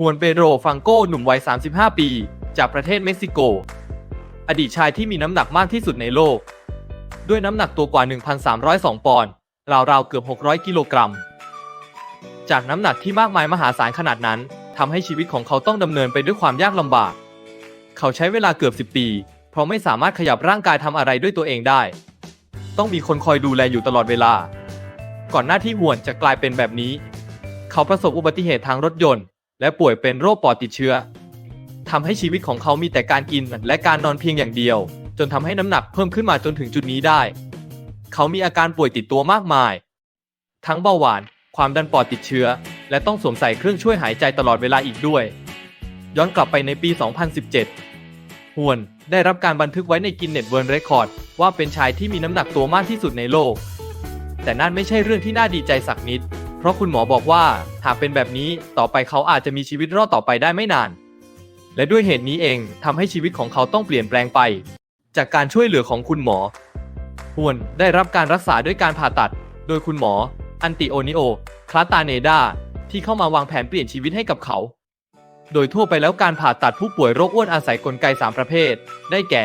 ฮวนเปโดรฟังโกหนุ่มวัย 35 ปี จากประเทศเม็กซิโก อดีตชายที่มีน้ำหนักมากที่สุดในโลก ด้วยน้ำหนักตัวกว่า 1,302 ปอนด์ ราวๆ เกือบ 600 กิโลกรัม จากน้ำหนักที่มากมายมหาศาลขนาดนั้นทำให้ชีวิตของเขาต้องดำเนินไปด้วยความยากลำบาก เขาใช้เวลาเกือบ 10 ปี เพราะไม่สามารถขยับร่างกายทำอะไรด้วยตัวเองได้ ต้องมีคนคอยดูแลอยู่ตลอดเวลา ก่อนหน้าที่หวนจะกลายเป็นแบบนี้ เขาประสบอุบัติเหตุทางรถยนต์ และป่วยเป็นโรคปอดติดเชื้อทำให้ชีวิตของเขามีแต่การกินและการนอนเพียงอย่างเดียว จนทำให้น้ำหนักเพิ่มขึ้นมาจนถึงจุดนี้ได้ เขามีอาการป่วยติดตัวมากมาย ทั้งเบาหวาน ความดันปอดติดเชื้อ และต้องสวมใส่เครื่องช่วยหายใจตลอดเวลาอีกด้วย ย้อนกลับไปในปี 2017 ฮวนได้รับการบันทึกไว้ในกินเน็ตเวิร์นเรคคอร์ดว่าเป็นชายที่มีน้ำหนักตัวมากที่สุดในโลก แต่นั่นไม่ใช่เรื่องที่น่าดีใจสักนิด เพราะคุณหมอบอกว่าหากเป็นแบบนี้ต่อไปเขาอาจจะมีชีวิตรอดต่อไปได้ไม่นาน และด้วยเหตุนี้เองทำให้ชีวิตของเขาต้องเปลี่ยนแปลงไป จากการช่วยเหลือของคุณหมอฮวนได้รับการรักษาด้วยการผ่าตัด โดยคุณหมอ อันติโอนิโอ คลาตาเนดาที่เข้ามาวางแผนเปลี่ยนชีวิตให้กับเขา โดยทั่วไปแล้วการผ่าตัดผู้ป่วยโรคอ้วนอาศัยกลไก 3 ประเภท ได้แก่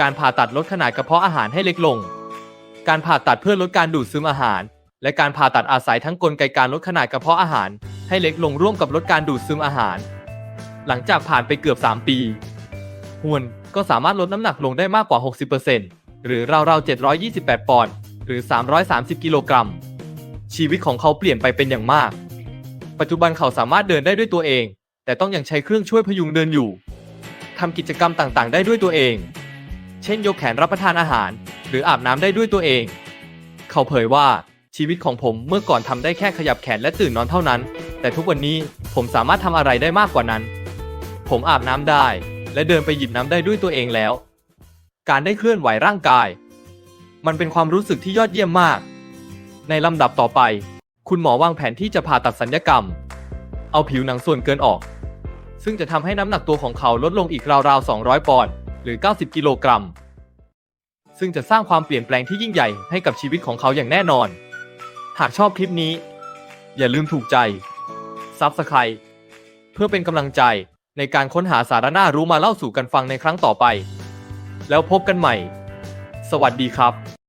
การผ่าตัดลดขนาดกระเพาะอาหารให้เล็กลง การผ่าตัดเพื่อลดการดูดซึมอาหาร และการผ่าตัดอาศัยทั้งกลไกการลดขนาดกระเพาะอาหาร ให้เล็กลงร่วมกับลดการดูดซึมอาหาร หลังจากผ่านไปเกือบ 3 ปีฮวนก็สามารถลดน้ำหนักลงได้มากกว่า 60%หรือราวๆ 728 ปอนด์หรือ 330 กิโลกรัม ชีวิตของเขาเปลี่ยนไปเป็นอย่างมาก ปัจจุบันเขาสามารถเดินได้ด้วยตัวเอง แต่ต้องยังใช้เครื่องช่วยพยุงเดินอยู่ทำกิจกรรมต่างๆ ได้ด้วยตัวเอง เช่นยกแขนรับประทานอาหาร หรืออาบน้ำได้ด้วยตัวเอง เขาเผยว่า ชีวิตของผมเมื่อก่อนทำได้แค่ขยับแขนและตื่นนอนเท่านั้น แต่ทุกวันนี้ผมสามารถทำอะไรได้มากกว่านั้น ผมอาบน้ำได้ และเดินไปหยิบน้ำได้ด้วยตัวเองแล้ว การได้เคลื่อนไหวร่างกาย มันเป็นความรู้สึกที่ยอดเยี่ยมมาก ในลำดับต่อไป คุณหมอวางแผนที่จะผ่าตัดสัญญกรรม เอาผิวหนังส่วนเกินออก ซึ่งจะทำให้น้ำหนักตัวของเขาลดลงอีกราวๆ 200 ปอนด์หรือ 90 กิโลกรัม ซึ่งจะสร้างความเปลี่ยนแปลงที่ยิ่งใหญ่ให้กับชีวิตของเขาอย่างแน่นอน หากชอบคลิปนี้ อย่าลืมถูกใจ Subscribe เพื่อเป็นกำลังใจในการค้นหาสาระน่ารู้มาเล่าสู่กันฟังในครั้งต่อไป แล้วพบกันใหม่ สวัสดีครับ